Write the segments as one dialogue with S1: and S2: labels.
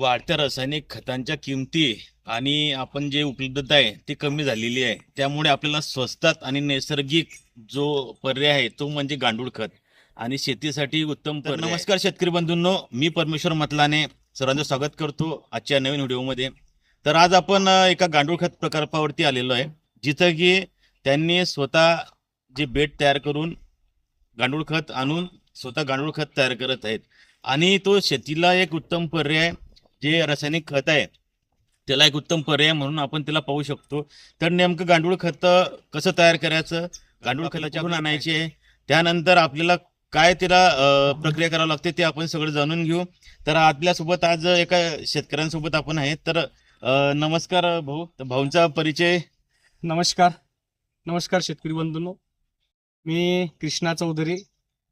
S1: वाढत्या रासायनिक खतांच्या किमती आणि आपण जे उपलब्धता आहे ती कमी झालेली आहे. त्यामुळे आपल्याला स्वस्तात आणि नैसर्गिक जो पर्याय आहे तो म्हणजे गांडूळ खत. आणि शेतीसाठी उत्तम पर्याय. नमस्कार शेतकरी बंधूंनो मी परमेश्वर मतलाने सर्वांचं स्वागत करतो आजच्या नवीन व्हिडिओमध्ये. तर आज आपण एका गांडूळ खत प्रकल्पावरती आलेलो आहे जिथं की त्यांनी स्वतः जे बेड तयार करून गांडूळ खत आणून स्वतः गांडूळ खत तयार करत आहेत. आणि तो शेतीला एक उत्तम पर्याय जे रासायनिक खत आहे त्याला एक उत्तम पर्याय म्हणून आपण त्याला पाहू शकतो. तर नेमकं गांडूळ खत कसं तयार करायचं? गांडूळ खताच्या आणायचे? त्यानंतर आपल्याला काय त्याला अ, प्रक्रिया करावी लागते ते आपण सगळं जाणून घेऊ. तर आपल्यासोबत आज एका शेतकऱ्यांसोबत आपण आहे. तर नमस्कार भाऊ. तर भाऊंचा परिचय.
S2: नमस्कार. नमस्कार शेतकरी बंधूंनो. मी कृष्णा चौधरी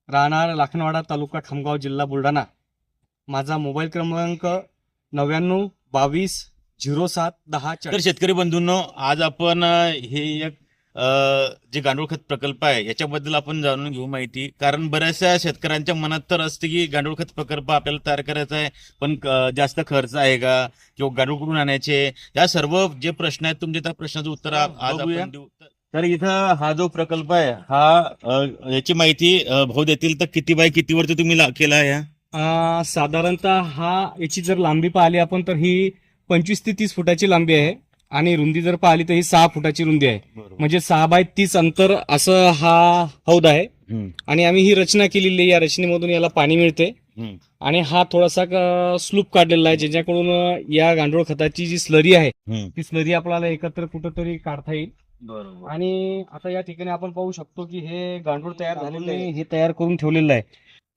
S2: राहणार लाखनवाडा तालुका खामगाव जिल्हा बुलढाणा. माझा मोबाईल क्रमांक नव्याण्णव बावीस झिरो सात दहा
S1: तर शेतकरी बंधूंनो आज आपण हे एक जे गांडूळ खत प्रकल्प आहे याच्याबद्दल आपण जाणून घेऊ माहिती. कारण बऱ्याचशा शेतकऱ्यांच्या मनात तर असते की गांडूळ खत प्रकल्प आपल्याला तयार करायचा आहे पण जास्त खर्च आहे का? किंवा गांडूळ कुठून आणायचे? या सर्व जे प्रश्न आहेत तुमच्या त्या प्रश्नाचं उत्तर आज. आपण देऊ. तर इथं हा जो प्रकल्प आहे हा याची माहिती भाऊ देतील तर किती बाय किती वरती तुम्ही केला आहे?
S2: साधारणतः हा याची जर लांबी पाहिली आपण तर ही पंचवीस ते तीस फुटाची लांबी आहे आणि रुंदी जर पाहिली तर ही सहा फुटाची रुंदी आहे. म्हणजे सहा बाय तीस अंतर असं हा हौद आहे. आणि आम्ही ही रचना केलेली आहे. या रचनेमधून याला पाणी मिळते. आणि हा थोडासा स्लूप काढलेला आहे ज्याच्याकडून या गांडूळ खताची जी स्लरी आहे. ती स्लरी आपल्याला एकत्र कुठंतरी काढता येईल.
S1: बरोबर.
S2: आणि आता या ठिकाणी आपण पाहू शकतो की हे गांडूळ तयार झालेलं आहे. हे तयार करून ठेवलेलं आहे.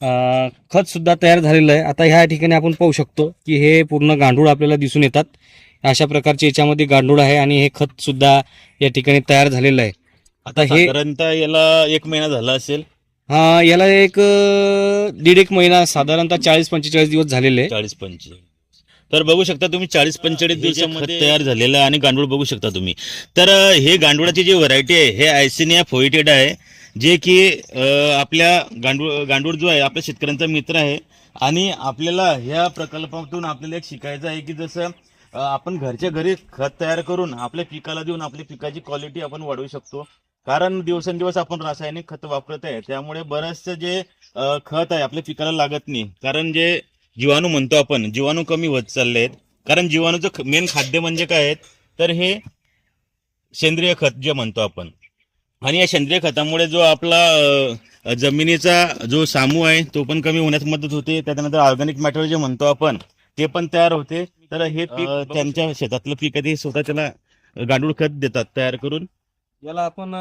S2: खत सुद्धा तयार झालेलं आहे. आता ह्या ठिकाणी आपण पाहू शकतो की हे पूर्ण गांडूळ आपल्याला दिसून येतात. अशा प्रकारचे याच्यामध्ये गांडूळ आहे आणि हे खत सुद्धा या ठिकाणी तयार झालेलं आहे. आता हे
S1: साधारणतः याला एक महिना झाला असेल.
S2: हा याला एक दीड एक महिना साधारणतः चाळीस पंचेचाळीस दिवस झालेले आहे.
S1: चाळीस पंचेचाळीस तर बघू शकता तुम्ही चाळीस पंचेचाळीस दिवसामध्ये तयार झालेलं आहे आणि गांडूळ बघू शकता तुम्ही. तर हे गांडुळाची जी व्हरायटी आहे हे आयसिनिया फोइटेड आहे. जे की आपल्या गांडूळ गांडूळ जो आहे आपल्या शेतकऱ्यांचा मित्र आहे. आणि आपल्याला ह्या प्रकल्पातून आपल्याला एक शिकायचं आहे की जसं आपण घरच्या घरी खत तयार करून आपल्या पिकाला देऊन आपल्या पिकाची क्वालिटी आपण वाढवू शकतो. कारण दिवसेंदिवस आपण रासायनिक खत वापरत आहे. त्यामुळे बरंचसं जे खत आहे आपल्या पिकाला लागत नाही. कारण जे जीवाणू म्हणतो आपण जीवाणू कमी होत चालले आहेत कारण जीवाणूचं मेन खाद्य म्हणजे काय आहेत तर हे सेंद्रिय खत जे म्हणतो आपण. आणि या सेंद्रिय खतामुळे जो आपला जमिनीचा जो सामू आहे तो पण कमी होण्यास मदत होते. त्याच्यानंतर ऑर्गॅनिक मॅटर जे म्हणतो आपण ते पण तयार होते. तर हे पीक त्यांच्या शेतातलं पीक आहे ते स्वतः त्याला गांडूळ खत देतात तयार करून.
S2: याला आपण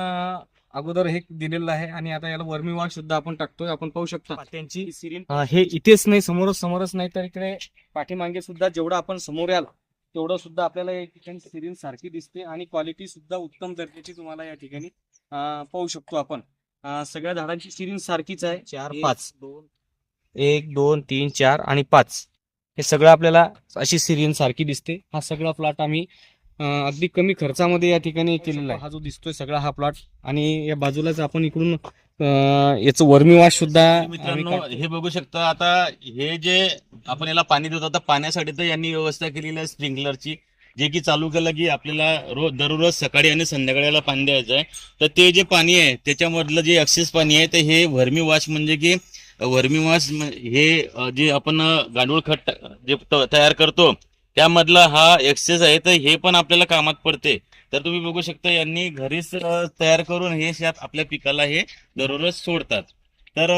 S2: अगोदर हे दिलेलं आहे आणि आता याला वर्मी वाढ सुद्धा आपण टाकतोय. आपण पाहू शकता. त्यांची हे इथेच नाही समोरच समोरच नाही तर इकडे पाठीमागे सुद्धा जेवढं आपण समोर याल तेवढं सुद्धा आपल्याला या ठिकाणी सिरीन सारखी दिसते आणि क्वालिटी सुद्धा उत्तम दर्जाची तुम्हाला या ठिकाणी पाहू शकतो आपण. सगळ्या झाडांची सिरीन सारखीच आहे. चार पाच. दोन. एक दोन तीन चार आणि पाच. हे सगळं आपल्याला अशी सिरीन सारखी दिसते. हा सगळा प्लॉट आम्ही अगदी कमी खर्चामध्ये या ठिकाणी केलेला आहे. हा जो दिसतोय सगळा हा प्लॉट आणि या बाजूलाच आपण इकडून अं, याचं वर्मीवाश सुद्धा.
S1: हे बघू शकता आता हे जे आपण याला पाणी देतो आता पाण्यासाठी तर यांनी व्यवस्था केलेली आहे स्प्रिंकलरची. जे की चालू केलं की आपल्याला रोज दररोज सकाळी आणि संध्याकाळीला पाणी द्यायचं आहे. तर ते जे पाणी आहे त्याच्यामधलं जे एक्सेस पाणी आहे तर हे वर्मी वॉश म्हणजे की वर्मी वॉश हे जे आपण गांडूळ खत जे तयार करतो त्यामधला हा एक्सेस आहे. तर हे पण आपल्याला कामात पडते. तर तुम्ही बघू शकता यांनी घरीच तयार करून हे शेत आपल्या पिकाला हे दररोज सोडतात. तर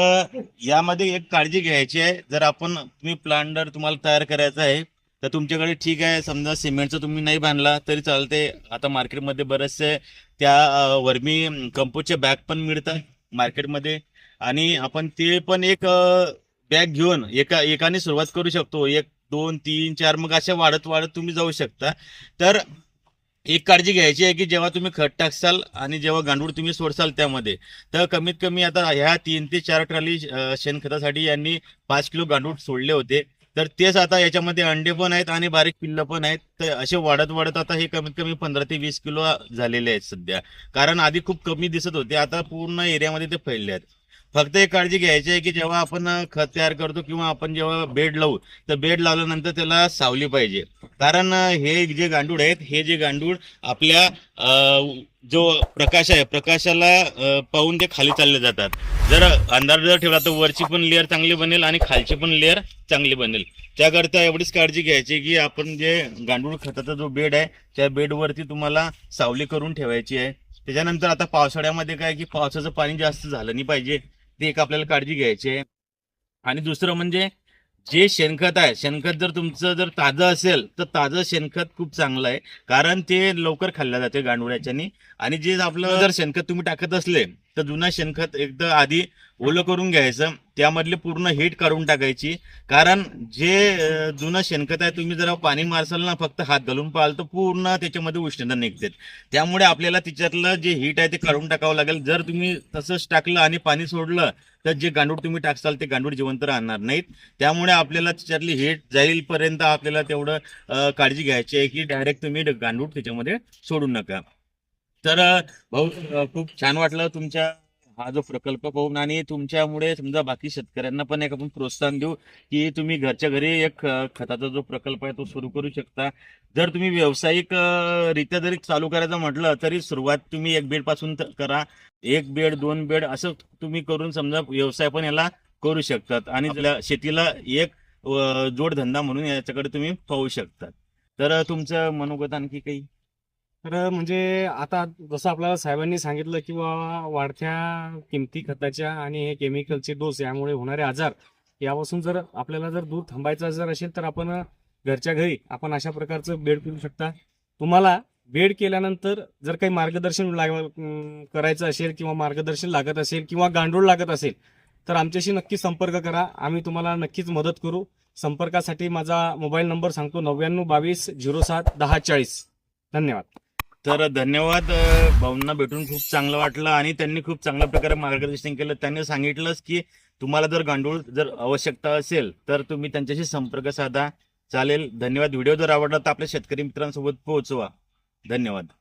S1: यामध्ये एक काळजी घ्यायची आहे. जर आपण तुम्ही प्लांडर तुम्हाला तयार करायचा आहे तर तुमच्याकडे ठीक आहे समजा सिमेंटचं तुम्ही नाही बांधला तरी चालते. आता मार्केटमध्ये बरेचसे त्या वर्मी कंपोस्टचे बॅग पण मिळतात मार्केटमध्ये. आणि आपण ते पण एक बॅग घेऊन एका एकाने सुरुवात करू शकतो. एक दोन तीन चार मग अशा वाढत वाढत तुम्ही जाऊ शकता. तर एक काळजी घ्यायची आहे की जेव्हा तुम्ही खत टाकसाल आणि जेव्हा गांडूळ तुम्ही सोडसाल त्यामध्ये तर कमीत कमी आता ह्या तीन ते चार ट्रॉली शेणखतासाठी यांनी पाच किलो गांडूळ सोडले होते. तर तेच आता याच्यामध्ये अंडे पण आहेत आणि बारीक पिल्लं पण आहेत. तर असे वाढत वाढत आता हे कमीत कमी पंधरा ते वीस किलो झालेले आहेत सध्या. कारण आधी खूप कमी दिसत होते. आता पूर्ण एरियामध्ये ते फैलले आहेत. फक्त एक काळजी घ्यायची आहे की जेव्हा आपण खत तयार करतो किंवा आपण जेव्हा बेड लावू तर बेड लावल्यानंतर त्याला सावली पाहिजे. कारण हे जे गांडूळ आहेत हे जे गांडूळ आपल्या जो प्रकाश आहे प्रकाशाला पाहून ते खाली चालले जातात. जर अंधार जर ठेवला तर वरची पण लेअर चांगली बनेल आणि खालची पण लेअर चांगली बनेल. त्याकरता एवढीच काळजी घ्यायची की आपण जे गांडूळ खताचा जो बेड आहे त्या बेडवरती तुम्हाला सावली करून ठेवायची आहे. त्याच्यानंतर आता पावसाळ्यामध्ये काय की पावसाचं पाणी जास्त झालं नाही पाहिजे. ती एक आपल्याला काळजी घ्यायची आहे. आणि दुसरं म्हणजे जे शेणखत आहे शेणखत जर तुमचं जर ताजं असेल तर ताजं शेणखत खूप चांगलं आहे. कारण ते लवकर खाल्लं जाते गांडुळ्याच्यानी. आणि जे आपलं जर शेणखत तुम्ही टाकत असले तर जुना शेणखत एकदा आधी ओलं करून घ्यायचं. त्यामधले पूर्ण हीट काढून टाकायची. कारण जे जुनं शेणखत आहे तुम्ही जरा पाणी मारसाल ना फक्त हात घालून पाहाल तर पूर्ण त्याच्यामध्ये उष्णता निघते. त्यामुळे आपल्याला तिच्यातलं जे हीट आहे ते काढून टाकावं लागेल. जर तुम्ही तसंच टाकलं आणि पाणी सोडलं तर जे गांडूळ तुम्ही टाकसाल ते गांडूळ जिवंत राहणार नाहीत. त्यामुळे आपल्याला तिच्यातली हीट जाईल पर्यंत आपल्याला तेवढं काळजी घ्यायची आहे की डायरेक्ट तुम्ही गांडूळ त्याच्यामध्ये सोडू नका. तर भाऊ खूप छान वाटलं तुमच्या हा जो प्रकल्प पाहून आणि तुमच्यामुळे समजा बाकी शेतकऱ्यांना पण एक आपण प्रोत्साहन देऊ की तुम्ही घरच्या घरी एक खताचा जो प्रकल्प आहे तो सुरू करू शकता. जर तुम्ही व्यावसायिक रित्या जरी चालू करायचं म्हटलं तरी सुरुवात तुम्ही एक बेडपासून करा. एक बेड दोन बेड असं तुम्ही करून समजा व्यवसाय पण याला करू शकतात आणि शेतीला एक जोडधंदा म्हणून याच्याकडे तुम्ही पाहू शकतात. तर तुमचं मनोगत आणखी काही?
S2: तर म्हणजे आता जसं आपल्याला साहेबांनी सांगितलं की बाबा वाढत्या किमती खताच्या आणि हे केमिकलचे डोस यामुळे होणारे आजार यापासून जर आपल्याला जर दूर थांबायचं जर असेल तर आपण घरच्या घरी आपण अशा प्रकारचं बेड करू शकता. तुम्हाला बेड केल्यानंतर जर काही मार्गदर्शन लाग करायचं असेल किंवा मार्गदर्शन लागत असेल किंवा गांडूळ लागत असेल तर आमच्याशी नक्की संपर्क करा. आम्ही तुम्हाला नक्कीच मदत करू. संपर्कासाठी माझा मोबाईल नंबर सांगतो नव्याण्णव बावीस झिरो सात दहा चाळीस. धन्यवाद.
S1: तर धन्यवाद भाऊंना भेटून खूप चांगलं वाटलं आणि त्यांनी खूप चांगल्या प्रकारे मार्गदर्शन केलं. त्यांनी सांगितलंच की तुम्हाला जर गांडूळ जर आवश्यकता असेल तर तुम्ही त्यांच्याशी संपर्क साधा. चालेल. धन्यवाद. व्हिडिओ जर आवडला तर आपल्या शेतकरी मित्रांसोबत पोहोचवा. धन्यवाद.